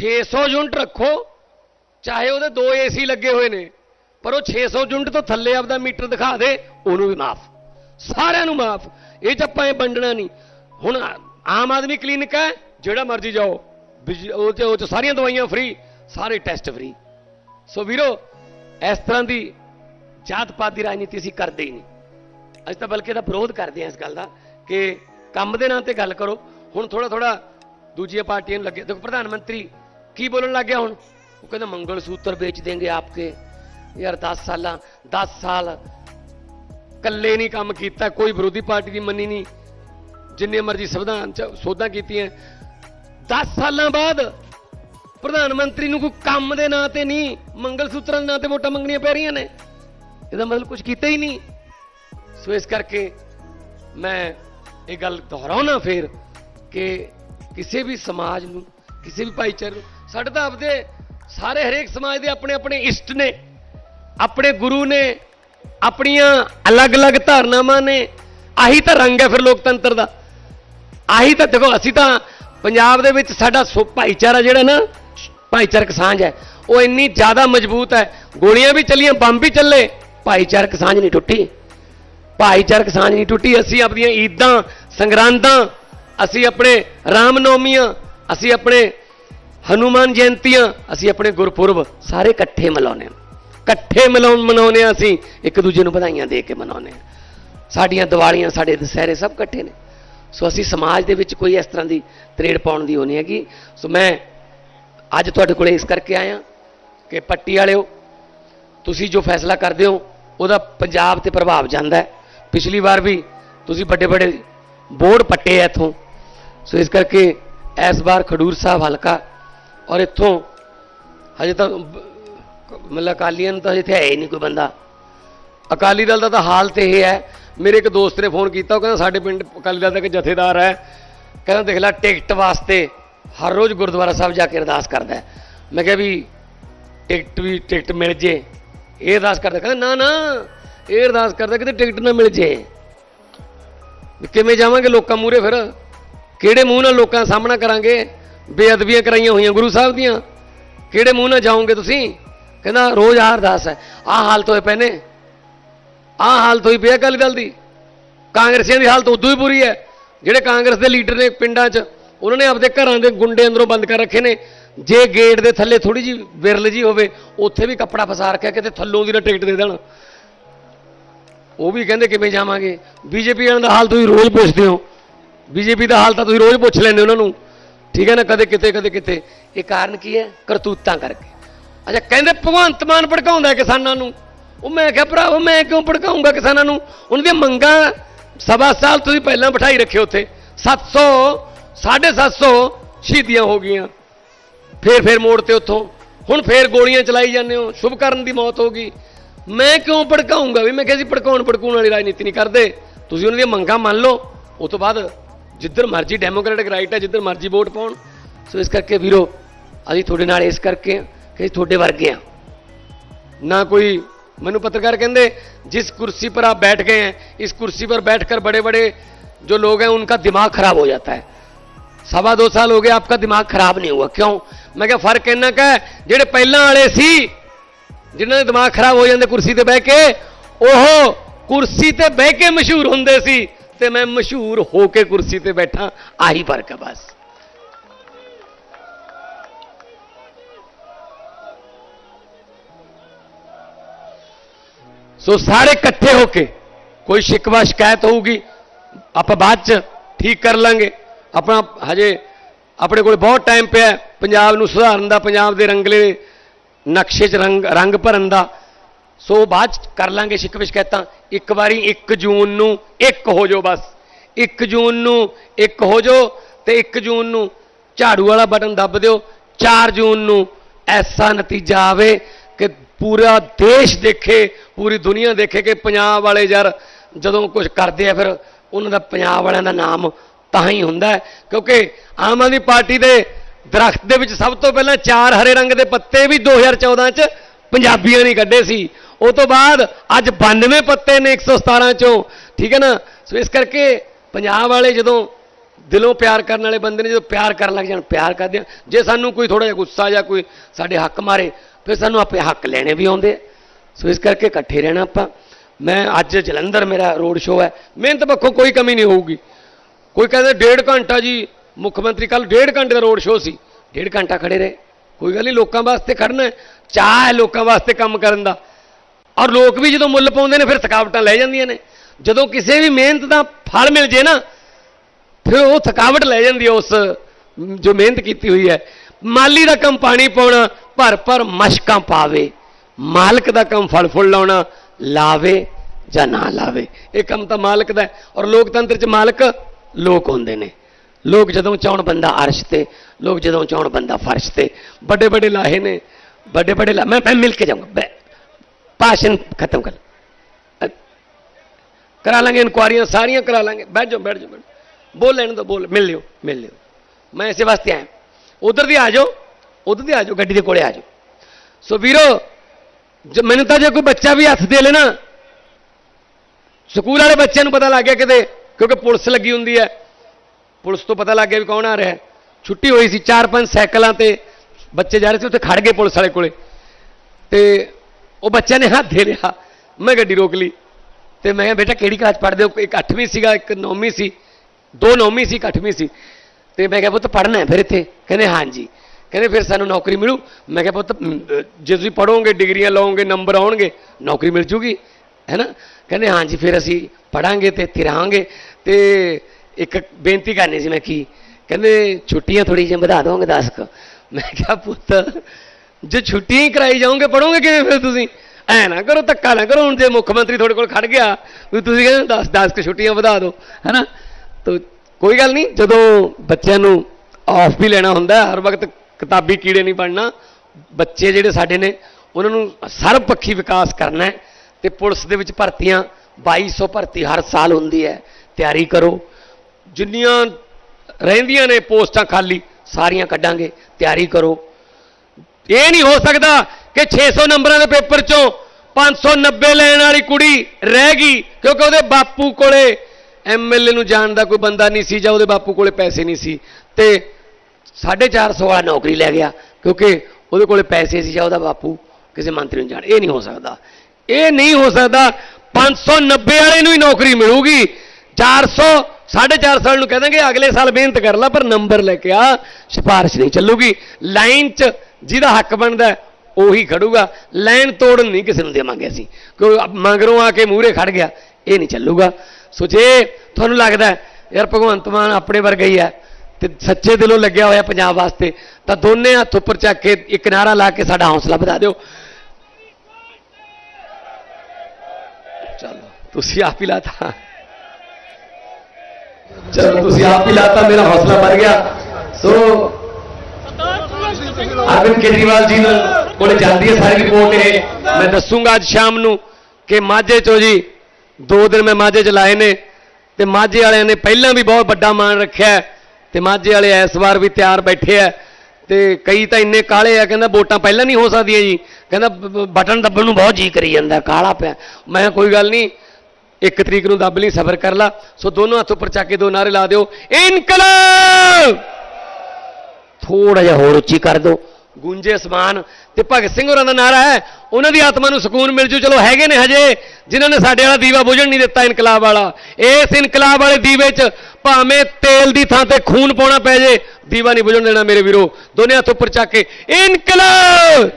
600 unit ਰੱਖੋ, ਚਾਹੇ ਉਹਦੇ ਦੋ ਏਸੀ ਲੱਗੇ ਹੋਏ ਨੇ, ਪਰ ਉਹ 600 ਯੂਨਿਟ ਤੋਂ ਥੱਲੇ ਆਪਦਾ ਮੀਟਰ ਦਿਖਾ ਦੇ, ਉਹਨੂੰ ਵੀ ਮਾਫ। ਸਾਰਿਆਂ ਨੂੰ ਮਾਫ। ਇਹ ਚ ਆਪਾਂ ਇਹ ਵੰਡਣਾ ਨਹੀਂ। ਹੁਣ ਆਮ ਆਦਮੀ ਕਲੀਨਿਕ ਹੈ, ਜਿਹੜਾ ਮਰਜ਼ੀ ਜਾਓ। ਬਿਜ- ਉਹ ਚ ਉਹ ਚ ਸਾਰੀਆਂ ਦਵਾਈਆਂ ਫ੍ਰੀ ਸਾਰੇ ਟੈਸਟ ਫ੍ਰੀ ਸੋ ਵੀਰੋ, ਇਸ ਤਰ੍ਹਾਂ ਦੀ ਜਾਤ ਪਾਤ ਦੀ ਰਾਜਨੀਤੀ ਅਸੀਂ ਕਰਦੇ ਹੀ ਨਹੀਂ। ਅੱਜ ਤਾਂ ਬਲਕਿ ਦਾ ਵਿਰੋਧ ਕਰਦੇ ਹਾਂ ਇਸ ਗੱਲ ਦਾ ਕਿ ਕੰਮ ਦੇ ਨਾਂ ਤੇ ਗੱਲ ਕਰੋ। ਹੁਣ ਥੋੜਾ ਥੋੜਾ ਦੂਜੀਆਂ ਪਾਰਟੀਆਂ ਨੂੰ ਲੱਗੇ। ਦੇਖੋ, ਪ੍ਰਧਾਨ ਮੰਤਰੀ ਕੀ ਬੋਲਣ ਲੱਗ ਗਿਆ ਹੁਣ? ਉਹ ਕਹਿੰਦਾ, ਮੰਗਲ ਸੂਤਰ ਵੇਚ ਦੇਂਗੇ ਆਪਕੇ। ਯਾਰ 10 ਸਾਲਾਂ 10 ਸਾਲ ਕੱਲੇ ਨਹੀਂ ਕੰਮ ਕੀਤਾ, ਕੋਈ ਵਿਰੋਧੀ ਪਾਰਟੀ ਦੀ ਮੰਨੀ ਨਹੀਂ। ਜਿੰਨੇ ਮਰਜ਼ੀ ਸੰਵਿਧਾਨ ਚ ਸੋਧਾਂ ਕੀਤੀਆਂ। 10 ਸਾਲਾਂ ਬਾਅਦ ਪ੍ਰਧਾਨ ਮੰਤਰੀ ਨੂੰ ਕੋਈ ਕੰਮ ਦੇ ਨਾਂ ਤੇ ਨਹੀਂ, ਮੰਗਲ ਸੂਤਰਾਂ ਦੇ ਨਾਂ ਤੇ ਵੋਟਾਂ ਮੰਗਣੀਆਂ ਪੈ ਰਹੀਆਂ ਨੇ। ਇਹਦਾ ਮਤਲਬ ਕੁਝ ਕੀਤਾ ਹੀ ਨਹੀਂ। ਸੋ ਇਸ ਕਰਕੇ ਮੈਂ ਇਹ ਗੱਲ ਦੁਹਰਾਉਣਾ ਫੇਰ ਕਿ ਕਿਸੇ ਵੀ ਸਮਾਜ ਨੂੰ, ਕਿਸੇ ਵੀ ਭਾਈਚਾਰੇ ਨੂੰ ਸਾਡੇ ਤਾਂ ਆਪਦੇ ਸਾਰੇ ਹਰੇਕ ਸਮਾਜ ਦੇ ਆਪਣੇ ਆਪਣੇ ਇਸ਼ਟ ਨੇ, ਆਪਣੇ ਗੁਰੂ ਨੇ, ਆਪਣੀਆਂ ਅਲੱਗ-ਅਲੱਗ ਧਾਰਨਾਵਾਂ ਨੇ, ਆਹੀ ਤਾਂ ਰੰਗ ਹੈ ਫਿਰ ਲੋਕਤੰਤਰ ਦਾ। ਆਹੀ ਤਾਂ ਦੇਖੋ, ਅਸੀਂ ਤਾਂ ਪੰਜਾਬ ਦੇ ਵਿੱਚ ਸਾਡਾ ਸੋ ਭਾਈਚਾਰਾ ਜਿਹੜਾ ਨਾ, ਭਾਈਚਾਰਕ ਸਾਂਝ ਹੈ, ਉਹ ਇੰਨੀ ਜ਼ਿਆਦਾ ਮਜ਼ਬੂਤ ਹੈ। ਗੋਲੀਆਂ ਵੀ ਚੱਲੀਆਂ, ਬੰਬ ਵੀ ਚੱਲੇ, ਭਾਈਚਾਰਕ ਸਾਂਝ ਨਹੀਂ ਟੁੱਟੀ। ਭਾਈਚਾਰਕ ਸਾਂਝ ਨਹੀਂ ਟੁੱਟੀ, ਅਸੀਂ ਆਪਣੀਆਂ ਈਦਾਂ, ਸੰਗਰਾਂਦਾਂ, ਅਸੀਂ ਆਪਣੇ ਰਾਮਨੌਮੀਆਂ, ਅਸੀਂ ਆਪਣੇ ਹਨੂਮਾਨ ਜਯੰਤੀਆਂ, ਅਸੀਂ ਆਪਣੇ ਗੁਰਪੁਰਬ ਸਾਰੇ ਇਕੱਠੇ ਮਨਾਉਂਦੇ ਹਾਂ। ਇਕੱਠੇ ਮਨਾਉਣ ਮਨਾਉਂਦੇ ਹਾਂ ਅਸੀਂ, ਇੱਕ ਦੂਜੇ ਨੂੰ ਵਧਾਈਆਂ ਦੇ ਕੇ ਮਨਾਉਂਦੇ ਹਾਂ। ਸਾਡੀਆਂ ਦੀਵਾਲੀਆਂ, ਸਾਡੇ ਦੁਸਹਿਰੇ ਸਭ ਇਕੱਠੇ ਨੇ। ਸੋ ਅਸੀਂ ਸਮਾਜ ਦੇ ਵਿੱਚ ਕੋਈ ਇਸ ਤਰ੍ਹਾਂ ਦੀ ਤਰੇੜ ਪਾਉਣ ਦੀ ਉਹ ਨਹੀਂ ਹੈਗੀ। ਸੋ ਮੈਂ ਅੱਜ ਤੁਹਾਡੇ ਕੋਲੇ ਇਸ ਕਰਕੇ ਆਇਆ ਕਿ ਪੱਟੀ ਵਾਲਿਓ, ਤੁਸੀਂ ਜੋ ਫੈਸਲਾ ਕਰਦੇ ਹੋ, ਉਹਦਾ ਪੰਜਾਬ ਤੇ ਪ੍ਰਭਾਵ ਜਾਂਦਾ ਪਿਛਲੀ ਵਾਰ ਵੀ ਤੁਸੀਂ ਵੱਡੇ ਵੱਡੇ ਬੋਰਡ ਪੱਟੇ ਆ ਇੱਥੋਂ। ਸੋ ਇਸ ਕਰਕੇ ਇਸ ਵਾਰ ਖਡੂਰ ਸਾਹਿਬ ਹਲਕਾ ਔਰ ਇੱਥੋਂ ਹਜੇ ਤਾਂ, ਮਤਲਬ ਅਕਾਲੀਆਂ ਨੂੰ ਤਾਂ ਇੱਥੇ ਹੈ ਹੀ ਨਹੀਂ ਕੋਈ ਬੰਦਾ। ਅਕਾਲੀ ਦਲ ਦਾ ਤਾਂ ਹਾਲ ਤੇ ਇਹ ਹੈ। ਮੇਰੇ ਇੱਕ ਦੋਸਤ ਨੇ ਫੋਨ ਕੀਤਾ, ਉਹ ਕਹਿੰਦਾ ਸਾਡੇ ਪਿੰਡ ਅਕਾਲੀ ਦਲ ਦਾ ਇੱਕ ਜਥੇਦਾਰ ਹੈ। ਕਹਿੰਦਾ ਦੇਖ ਲੈ, ਟਿਕਟ ਵਾਸਤੇ ਹਰ ਰੋਜ਼ ਗੁਰਦੁਆਰਾ ਸਾਹਿਬ ਜਾ ਕੇ ਅਰਦਾਸ ਕਰਦਾ ਮੈਂ ਕਿਹਾ ਵੀ ਟਿਕਟ ਵੀ, ਟਿਕਟ ਮਿਲ ਜੇ। ਇਹ ਅਰਦਾਸ ਕਰਦਾ, ਕਹਿੰਦਾ ਨਾ ਨਾ, ਇਹ ਅਰਦਾਸ ਕਰਦਾ ਕਿਤੇ ਟਿਕਟ ਨਾ ਮਿਲ ਜੇ। ਕਿਵੇਂ ਜਾਵਾਂਗੇ ਲੋਕਾਂ ਮੂਰੇ ਫਿਰ? ਕਿਹੜੇ ਮੂੰਹ ਨਾਲ ਲੋਕਾਂ ਦਾ ਸਾਹਮਣਾ ਕਰਾਂਗੇ? ਬੇਅਦਬੀਆਂ ਕਰਾਈਆਂ ਹੋਈਆਂ ਗੁਰੂ ਸਾਹਿਬ ਦੀਆਂ। ਕਿਹੜੇ ਮੂੰਹ ਨਾਲ ਜਾਓਗੇ ਤੁਸੀਂ? ਕਹਿੰਦਾ, ਰੋਜ਼ ਆਹ ਅਰਦਾਸ ਹੈ। ਆਹ ਹਾਲਤ ਹੋਏ ਪਏ ਨੇ। ਆਹ ਹਾਲਤ ਹੋਈ ਪਈ ਹੈ ਅਕਾਲੀ ਦਲ ਦੀ। ਕਾਂਗਰਸੀਆਂ ਦੀ ਹਾਲਤ ਉਦੋਂ ਹੀ ਬੁਰੀ ਹੈ। ਜਿਹੜੇ ਕਾਂਗਰਸ ਦੇ ਲੀਡਰ ਨੇ ਪਿੰਡਾਂ 'ਚ, ਉਹਨਾਂ ਨੇ ਆਪਦੇ ਘਰਾਂ ਦੇ ਗੁੰਡੇ ਅੰਦਰੋਂ ਬੰਦ ਕਰ ਰੱਖੇ ਨੇ। ਜੇ ਗੇਟ ਦੇ ਥੱਲੇ ਥੋੜੀ ਜੀ ਵਿਰਲ ਜੀ ਹੋਵੇ, ਉੱਥੇ ਵੀ ਕੱਪੜਾ ਫਸਾ ਰੱਖਿਆ, ਕਿਤੇ ਥੱਲੋਂ ਦੀ ਨਾ ਟਿਕਟ ਦੇ ਦੇਣ। ਉਹ ਵੀ ਕਹਿੰਦੇ, ਕਿਵੇਂ ਜਾਵਾਂਗੇ? ਬੀਜੇਪੀ ਵਾਲਿਆਂ ਦਾ ਹਾਲ ਤੁਸੀਂ ਰੋਜ਼ ਪੁੱਛਦੇ ਹੋ। ਬੀਜੇਪੀ ਦਾ ਹਾਲ ਤਾਂ ਤੁਸੀਂ ਰੋਜ਼ ਪੁੱਛ ਲੈਂਦੇ ਹੋ ਉਹਨਾਂ ਨੂੰ। ਠੀਕ ਹੈ ਨਾ? ਕਦੇ ਕਿਤੇ ਕਦੇ ਕਿਤੇ। ਇਹ ਕਾਰਨ ਕੀ ਹੈ? ਕਰਤੂਤਾਂ ਕਰਕੇ। ਅੱਛਾ, ਕਹਿੰਦੇ ਭਗਵੰਤ ਮਾਨ ਭੜਕਾਉਂਦਾ ਕਿਸਾਨਾਂ ਨੂੰ। ਉਹ ਮੈਂ ਕਿਹਾ ਭਰਾਵੋ ਮੈਂ ਕਿਉਂ ਭੜਕਾਉਂਗਾ ਕਿਸਾਨਾਂ ਨੂੰ? ਉਹਨਾਂ ਦੀਆਂ ਮੰਗਾਂ ਸਵਾ ਸਾਲ ਤੁਸੀਂ ਪਹਿਲਾਂ ਬਿਠਾਈ ਰੱਖੇ ਉੱਥੇ। 700 750 ਸ਼ਹੀਦੀਆਂ ਹੋ ਗਈਆਂ। ਫੇਰ ਫੇਰ ਮੋੜ ਤੇ ਉੱਥੋਂ। ਹੁਣ ਫੇਰ ਗੋਲੀਆਂ ਚਲਾਈ ਜਾਂਦੇ ਹੋ। ਸ਼ੁਭਕਰਨ ਦੀ ਮੌਤ ਹੋ ਗਈ। ਮੈਂ ਕਿਉਂ ਭੜਕਾਉਂਗਾ? ਵੀ ਮੈਂ ਕਿਹਾ ਸੀ ਭੜਕਾਉਣ ਭੜਕਾਉਣ ਵਾਲੀ ਰਾਜਨੀਤੀ ਨਹੀਂ ਕਰਦੇ। ਤੁਸੀਂ ਉਹਨਾਂ ਦੀਆਂ ਮੰਗਾਂ ਮੰਨ ਲਓ। ਉਸ ਤੋਂ ਬਾਅਦ ਜਿੱਧਰ ਮਰਜ਼ੀ ਡੈਮੋਕ੍ਰੈਟਿਕ ਰਾਈਟ ਹੈ ਜਿੱਧਰ ਮਰਜ਼ੀ ਵੋਟ ਪਾਉਣ ਸੋ ਇਸ ਕਰਕੇ ਵੀਰੋ ਅਸੀਂ ਤੁਹਾਡੇ ਨਾਲ ਇਸ ਕਰਕੇ ਹਾਂ ਕਿ ਅਸੀਂ ਤੁਹਾਡੇ ਵਰਗੇ ਹਾਂ ना कोई मैंने पत्रकार कहते जिस कुर्सी पर आप बैठ गए हैं इस कुर्सी पर बैठकर बड़े बड़े जो लोग हैं उनका दिमाग खराब हो जाता है सवा दो साल हो गए आपका दिमाग खराब नहीं हुआ क्यों मैं क्या फर्क इन्ना का है ਜਿਹੜੇ ਪਹਿਲਾਂ ਵਾਲੇ ਸੀ ਜਿਨ੍ਹਾਂ ਦੇ ਦਿਮਾਗ ਖਰਾਬ ਹੋ ਜਾਂਦੇ ਕੁਰਸੀ ਤੇ ਬਹਿ ਕੇ ਉਹ ਕੁਰਸੀ ਤੇ ਬਹਿ ਕੇ ਮਸ਼ਹੂਰ ਹੁੰਦੇ ਸੀ ਤੇ ਮੈਂ ਮਸ਼ਹੂਰ ਹੋ ਕੇ ਕੁਰਸੀ ਤੇ ਬੈਠਾ, ਆਹੀ ਫ਼ਰਕ ਹੈ ਬਸ। ਸੋ ਸਾਰੇ ਇਕੱਠੇ ਹੋ ਕੇ ਕੋਈ ਸ਼ਿਕਵਾ ਸ਼ਿਕਾਇਤ ਹੋਊਗੀ, ਆਪਾਂ ਬਾਅਦ ਚ ਠੀਕ ਕਰ ਲਾਂਗੇ। ਆਪਣਾ ਹਜੇ ਆਪਣੇ ਕੋਲ ਬਹੁਤ ਟਾਈਮ ਪਿਆ ਪੰਜਾਬ ਨੂੰ ਸੁਧਾਰਨ ਦਾ, ਪੰਜਾਬ ਦੇ ਰੰਗਲੇ ਨਕਸ਼ੇ 'ਚ ਰੰਗ ਰੰਗ ਭਰਨ ਦਾ। ਸੋ ਬਾਅਦ ਚ ਕਰ ਲਾਂਗੇ ਸ਼ਿਕਵੇ ਸ਼ਿਕਾਇਤਾਂ ਇੱਕ ਵਾਰੀ 1 ਜੂਨ ਨੂੰ ਇੱਕ ਹੋ ਜਾਓ ਬਸ। 1 ਜੂਨ ਨੂੰ ਇੱਕ ਹੋ ਜਾਓ ਤੇ 1 ਜੂਨ ਨੂੰ ਝਾੜੂ ਵਾਲਾ ਬਟਨ ਦੱਬ ਦਿਓ। 4 ਜੂਨ ਨੂੰ ਐਸਾ ਨਤੀਜਾ ਆਵੇ ਕਿ ਪੂਰਾ ਦੇਸ਼ ਦੇਖੇ, ਪੂਰੀ ਦੁਨੀਆ ਦੇਖੇ ਕਿ ਪੰਜਾਬ ਵਾਲੇ ਯਾਰ ਜਦੋਂ ਕੁਝ ਕਰਦੇ ਆ ਫਿਰ ਉਹਨਾਂ ਦਾ ਪੰਜਾਬ ਵਾਲਿਆਂ ਦਾ ਨਾਮ ਤਾਂ ਹੀ ਹੁੰਦਾ ਕਿਉਂਕਿ ਆਮ ਆਦਮੀ ਪਾਰਟੀ ਦੇ ਦਰਖਤ ਦੇ ਵਿੱਚ ਸਭ ਤੋਂ ਪਹਿਲਾਂ ਚਾਰ ਹਰੇ ਰੰਗ ਦੇ ਪੱਤੇ ਵੀ 2014 ਚ ਪੰਜਾਬੀਆਂ ਨੇ ਕੱਢੇ ਸੀ। ਉਹ ਤੋਂ ਬਾਅਦ ਅੱਜ 92 ਪੱਤੇ ਨੇ 117 ਚੋਂ, ਠੀਕ ਹੈ ਨਾ? ਸੋ ਇਸ ਕਰਕੇ ਪੰਜਾਬ ਵਾਲੇ ਜਦੋਂ ਦਿਲੋਂ ਪਿਆਰ ਕਰਨ ਵਾਲੇ ਬੰਦੇ ਨੇ ਜਦੋਂ ਪਿਆਰ ਕਰਨ ਲੱਗ ਜਾਣ, ਪਿਆਰ ਕਰਦੇ ਆ। ਜੇ ਸਾਨੂੰ ਕੋਈ ਥੋੜਾ ਜਿਹਾ ਗੁੱਸਾ ਜਾਂ ਕੋਈ ਸਾਡੇ ਹੱਕ ਮਾਰੇ, ਫਿਰ ਸਾਨੂੰ ਆਪਣੇ ਹੱਕ ਲੈਣੇ ਵੀ ਆਉਂਦੇ ਸੋ ਇਸ ਕਰਕੇ ਇਕੱਠੇ ਰਹਿਣਾ ਆਪਾਂ। ਮੈਂ ਅੱਜ ਜਲੰਧਰ ਮੇਰਾ ਰੋਡ ਸ਼ੋਅ ਹੈ। ਮਿਹਨਤ ਪੱਖੋਂ ਕੋਈ ਕਮੀ ਨਹੀਂ ਹੋਊਗੀ। ਕੋਈ ਕਹਿੰਦਾ ਡੇਢ ਘੰਟਾ ਜੀ, ਮੁੱਖ ਮੰਤਰੀ ਕੱਲ ਡੇਢ ਘੰਟੇ ਦਾ ਰੋਡ ਸ਼ੋਅ ਸੀ। ਡੇਢ ਘੰਟਾ ਖੜੇ ਰਹੇ। ਕੋਈ ਗੱਲ ਨਹੀਂ, ਲੋਕਾਂ ਵਾਸਤੇ ਖੜਨਾ ਹੈ। ਚਾਹ ਹੈ ਲੋਕਾਂ ਵਾਸਤੇ ਕੰਮ ਕਰਨ ਦਾ। ਔਰ ਲੋਕ ਵੀ ਜਦੋਂ ਮੁੱਲ ਪਾਉਂਦੇ ਨੇ, ਫਿਰ ਥਕਾਵਟਾਂ ਲੈ ਜਾਂਦੀਆਂ ਨੇ। ਜਦੋਂ ਕਿਸੇ ਵੀ ਮਿਹਨਤ ਦਾ ਫਲ ਮਿਲ ਜੇ ਨਾ, ਫਿਰ ਉਹ ਥਕਾਵਟ ਲੈ ਜਾਂਦੀ ਹੈ ਉਸ ਜੋ ਮਿਹਨਤ ਕੀਤੀ ਹੋਈ ਹੈ। ਮਾਲੀ ਦਾ ਕੰਮ ਪਾਣੀ ਪਾਉਣਾ, ਭਰ ਭਰ ਮਸ਼ਕਾਂ ਪਾਵੇ। ਮਾਲਕ ਦਾ ਕੰਮ ਫਲ ਫੁੱਲ ਲਾਉਣਾ, ਲਾਵੇ ਜਾਂ ਨਾ ਲਾਵੇ। ਇਹ ਕੰਮ ਤਾਂ ਮਾਲਕ ਦਾ ਔਰ ਲੋਕਤੰਤਰ 'ਚ ਮਾਲਕ ਲੋਕ ਹੁੰਦੇ ਨੇ। ਲੋਕ ਜਦੋਂ ਚਾਹਣ ਬੰਦਾ ਅਰਸ਼ ਤੇ, ਲੋਕ ਜਦੋਂ ਚਾਹਣ ਬੰਦਾ ਫਰਸ਼ ਤੇ ਵੱਡੇ ਵੱਡੇ ਲਾਹੇ ਨੇ ਵੱਡੇ ਵੱਡੇ ਲਾ ਮੈਂ ਮੈਂ ਮਿਲ ਕੇ ਜਾਊਂਗਾ। ਬੈ- ਭਾਸ਼ਣ ਖਤਮ ਕਰ ਅ- ਕਰਾ ਲਾਂਗੇ ਇਨਕੁਆਰੀਆਂ ਸਾਰੀਆਂ ਕਰਾ ਲਾਂਗੇ ਬੈਠ ਜਾਓ ਬੈਠ ਜਾਓ ਬੈਠ ਜਾਓ। ਬੋਲ ਲੈਣ ਦੋ ਬੋਲ ਮਿਲ ਲਿਓ ਮਿਲ ਲਿਓ ਮੈਂ ਇਸੇ ਵਾਸਤੇ ਆਇਆ ਉਧਰ ਦੀ ਆ ਜਾਓ ਉਧਰ ਦੀ ਆ ਜਾਓ ਗੱਡੀ ਦੇ ਕੋਲੇ ਆ ਜਾਓ ਸੋ ਵੀਰੋ ਜੇ ਮੈਨੂੰ ਤਾਂ ਜੇ ਕੋਈ ਬੱਚਾ ਵੀ ਹੱਥ ਦੇ ਲੈਣਾ ਸਕੂਲ ਵਾਲੇ ਬੱਚਿਆਂ ਨੂੰ ਪਤਾ ਲੱਗ ਗਿਆ ਕਿਤੇ ਕਿਉਂਕਿ ਪੁਲਿਸ ਲੱਗੀ ਹੁੰਦੀ ਹੈ ਪੁਲਿਸ ਤੋਂ ਪਤਾ ਲੱਗ ਗਿਆ ਵੀ ਕੌਣ ਆ ਰਿਹਾ ਛੁੱਟੀ ਹੋਈ ਸੀ ਚਾਰ ਪੰਜ ਸਾਈਕਲਾਂ ਤੇ ਬੱਚੇ ਜਾ ਰਹੇ ਸੀ ਉੱਥੇ ਖੜ ਗਏ ਪੁਲਿਸ ਵਾਲੇ ਕੋਲੇ ਤੇ ਉਹ ਬੱਚਿਆਂ ਨੇ ਹੱਥ ਦੇ ਲਿਆ। ਮੈਂ ਗੱਡੀ ਰੋਕ ਲਈ। ਤੇ ਮੈਂ ਕਿਹਾ, ਬੇਟਾ, ਕਿਹੜੀ ਕਲਾਸ ਪੜ੍ਹਦੇ ਹੋ? ਇੱਕ 8ਵੀਂ ਸੀਗਾ, ਇੱਕ 9ਵੀਂ ਸੀ। ਦੋ 9ਵੀਂ ਸੀ, ਇੱਕ 8ਵੀਂ ਸੀ। ਤੇ ਮੈਂ ਕਿਹਾ, ਪੁੱਤ, ਪੜ੍ਹਨਾ ਹੈ ਫਿਰ ਇੱਥੇ? ਕਹਿੰਦੇ, ਹਾਂਜੀ। ਕਹਿੰਦੇ, ਫਿਰ ਸਾਨੂੰ ਨੌਕਰੀ ਮਿਲੂ। ਮੈਂ ਕਿਹਾ, ਪੁੱਤ ਜੇ ਤੁਸੀਂ ਪੜੋਗੇ ਡਿਗਰੀਆਂ ਲਓਗੇ, ਨੰਬਰ ਆਉਣਗੇ, ਨੌਕਰੀ ਮਿਲ ਜੂਗੀ। ਹੈ ਨਾ ਕਹਿੰਦੇ, ਹਾਂਜੀ, ਫਿਰ ਅਸੀਂ ਪੜਾਂਗੇ ਤੇ ਇੱਥੇ ਰਹਾਂਗੇ। ਤੇ ਇੱਕ ਬੇਨਤੀ ਕਰਨੀ ਸੀ ਮੈਂ ਕੀ? ਕਹਿੰਦੇ, ਛੁੱਟੀਆਂ ਥੋੜੀ ਜਿਹੀਆਂ ਵਧਾ ਦੋਗੇ 10 ਕੁ। ਮੈਂ ਕਿਹਾ, ਪੁੱਤ ਜੇ ਛੁੱਟੀਆਂ ਹੀ ਕਰਾਈ ਜਾਓਗੇ ਪੜੋਗੇ ਕਿਵੇਂ ਫਿਰ ਤੁਸੀਂ? ਐ ਨਾ ਕਰੋ, ਧੱਕਾ ਨਾ ਕਰੋ, ਹੁਣ ਜੇ ਮੁੱਖ ਮੰਤਰੀ ਤੁਹਾਡੇ ਕੋਲ ਖੜ ਗਿਆ, ਵੀ ਤੁਸੀਂ ਕਹਿੰਦੇ 10 10 ਕੁ ਛੁੱਟੀਆਂ ਵਧਾ ਦਿਓ, ਹੈਨਾ? ਤਾਂ ਕੋਈ ਗੱਲ ਨਹੀਂ, ਜਦੋਂ ਬੱਚਿਆਂ ਨੂੰ ਆਫ ਵੀ ਲੈਣਾ ਹੁੰਦਾ, ਹਰ ਵਕਤ ਕਿਤਾਬੀ ਕੀੜੇ ਨਹੀਂ ਬਣਨਾ, ਬੱਚੇ ਜਿਹੜੇ ਸਾਡੇ ਨੇ, ਉਹਨਾਂ ਨੂੰ ਸਰਬ ਪੱਖੀ ਵਿਕਾਸ ਕਰਨਾ ਹੈ ਤੇ ਪੁਲਿਸ ਦੇ ਵਿੱਚ ਭਰਤੀਆਂ 2200 ਭਰਤੀ ਹਰ ਸਾਲ ਹੁੰਦੀ ਹੈ, ਤਿਆਰੀ ਕਰੋ। ਜਿੰਨੀਆਂ ਰਹਿੰਦੀਆਂ ਨੇ ਪੋਸਟਾਂ ਖਾਲੀ, ਸਾਰੀਆਂ ਕੱਢਾਂਗੇ, ਤਿਆਰੀ ਕਰੋ। ਇਹ ਨਹੀਂ ਹੋ ਸਕਦਾ ਕਿ 600 ਨੰਬਰਾਂ ਦੇ ਪੇਪਰ ਚੋਂ 590 ਲੈਣ ਵਾਲੀ ਕੁੜੀ ਰਹਿ ਗਈ, ਕਿਉਂਕਿ ਉਹਦੇ ਬਾਪੂ ਕੋਲੇ ਐਮਐਲਏ ਨੂੰ ਜਾਣ ਦਾ ਕੋਈ ਬੰਦਾ ਨਹੀਂ ਸੀ ਜਾਂ ਉਹਦੇ ਬਾਪੂ ਕੋਲੇ ਪੈਸੇ ਨਹੀਂ ਸੀ ਤੇ 450 ਵਾਲਾ ਨੌਕਰੀ ਲੈ ਗਿਆ, ਕਿਉਂਕਿ ਉਹਦੇ ਕੋਲੇ ਪੈਸੇ ਸੀ ਜਾਂ ਉਹਦਾ ਬਾਪੂ ਕਿਸੇ ਮੰਤਰੀ ਨੂੰ ਜਾਣ। ਇਹ ਨਹੀਂ ਹੋ ਸਕਦਾ। ਇਹ ਨਹੀਂ ਹੋ ਸਕਦਾ 590 ਵਾਲੇ ਨੂੰ ਹੀ ਨੌਕਰੀ ਮਿਲੂਗੀ। 400 450 ਸਾਲ ਨੂੰ ਕਹਿ ਦਾਂਗੇ ਅਗਲੇ ਸਾਲ ਮਿਹਨਤ ਕਰ ਲੈ, ਪਰ ਨੰਬਰ ਲੈ ਕੇ ਆ, ਸਿਫਾਰਿਸ਼ ਨਹੀਂ ਚੱਲੂਗੀ। ਲਾਈਨ 'ਚ ਜਿਹਦਾ ਹੱਕ ਬਣਦਾ ਉਹੀ ਖੜੂਗਾ। ਲੈਣ ਤੋੜਨ ਨਹੀਂ ਕਿਸੇ ਨੂੰ ਦੇਵਾਂਗੇ ਅਸੀਂ। ਕਿਉਂ ਮੰਗਰੋਂ ਆ ਕੇ ਮੂਹਰੇ ਖੜ ਗਿਆ, ਇਹ ਨਹੀਂ ਚੱਲੂਗਾ। ਸੋ ਜੇ ਤੁਹਾਨੂੰ ਲੱਗਦਾ ਯਾਰ ਭਗਵੰਤ ਮਾਨ ਆਪਣੇ ਵਰਗਾ ਹੀ ਹੈ, ਤੇ ਸੱਚੇ ਦਿਲੋਂ ਲੱਗਿਆ ਹੋਇਆ ਪੰਜਾਬ ਵਾਸਤੇ, ਤਾਂ ਦੋਨੇ ਹੱਥ ਉੱਪਰ ਚੱਕ ਕੇ ਇੱਕ ਨਾਰਾ ਲਾ ਕੇ ਸਾਡਾ ਹੌਸਲਾ ਵਧਾ ਦਿਓ। ਚਲੋ, ਤੁਸੀਂ ਆਪ ਹੀ ਲਾਤਾ। ਚਲੋ, ਤੁਸੀਂ ਆਪ ਹੀ ਲਾਤਾ, ਮੇਰਾ ਹੌਸਲਾ ਵੱਧ ਗਿਆ। ਸੋ ਅਰਵਿੰਦ ਕੇਜਰੀਵਾਲ ਜੀ ਨੂੰ ਕੋਲੇ ਜਾਂਦੀ ਹੈ ਸਾਰੀ ਰਿਪੋਰਟ ਇਹ। ਮੈਂ ਦੱਸੂਗਾ ਅੱਜ ਸ਼ਾਮ ਨੂੰ ਕਿ ਮਾਝੇ ਚੋਂ ਜੀ, ਦੋ ਦਿਨ ਮੈਂ ਮਾਝੇ ਚ ਲਾਏ ਨੇ ਤੇ ਮਾਝੇ ਵਾਲਿਆਂ ਨੇ ਪਹਿਲਾਂ ਵੀ ਬਹੁਤ ਵੱਡਾ ਮਾਣ ਰੱਖਿਆ ਤੇ ਮਾਝੇ ਵਾਲੇ ਇਸ ਵਾਰ ਵੀ ਤਿਆਰ ਬੈਠੇ ਆ ਤੇ ਕਈ ਤਾਂ ਇੰਨੇ ਕਾਲੇ ਆ, ਕਹਿੰਦਾ ਵੋਟਾਂ ਪਹਿਲਾਂ ਨਹੀਂ ਹੋ ਸਕਦੀਆਂ ਜੀ। ਕਹਿੰਦਾ ਬਟਨ ਦੱਬਣ ਨੂੰ ਬਹੁਤ ਜੀ ਕਰੀ ਜਾਂਦਾ, ਕਾਲਾ ਪਿਆ। ਮੈਂ ਕੋਈ ਗੱਲ ਨਹੀਂ, ਇੱਕ ਤਰੀਕ ਨੂੰ ਦੱਬ ਲਈ, ਸਬਰ ਕਰ ਲਾ। ਸੋ ਦੋਨੋਂ ਹੱਥ ਉੱਪਰ ਚੱਕ ਕੇ ਦੋ ਨਾਰੇ ਲਾ ਦਿਓ। ਇਨਕਲਾਬ! ਥੋੜਾ ਜਿਹਾ ਹੋਰ ਉੱਚੀ ਕਰ ਦਿਓ। ਗੂੰਜੇ ਸਮਾਨ ਤੇ ਭਗਤ ਸਿੰਘ ਹੋਰਾਂ ਦਾ ਨਾਰਾ ਹੈ, ਉਹਨਾਂ ਦੀ ਆਤਮਾ ਨੂੰ ਸਕੂਨ ਮਿਲ ਜੂ। ਚਲੋ ਹੈਗੇ ਨੇ ਹਜੇ, ਜਿਨ੍ਹਾਂ ਨੇ ਸਾਡੇ ਵਾਲਾ ਦੀਵਾ ਬੁਝਣ ਨਹੀਂ ਦਿੱਤਾ ਇਨਕਲਾਬ ਵਾਲਾ। ਇਸ ਇਨਕਲਾਬ ਵਾਲੇ ਦੀਵੇ 'ਚ ਭਾਵੇਂ ਤੇਲ ਦੀ ਥਾਂ ਤੇ ਖੂਨ ਪਾਉਣਾ ਪੈ ਜੇ, ਦੀਵਾ ਨਹੀਂ ਬੁਝਣ ਦੇਣਾ ਮੇਰੇ ਵੀਰੋ। ਦੋਨੇ ਹੱਥ ਉੱਪਰ ਚੱਕ ਕੇ, ਇਨਕਲਾਬ!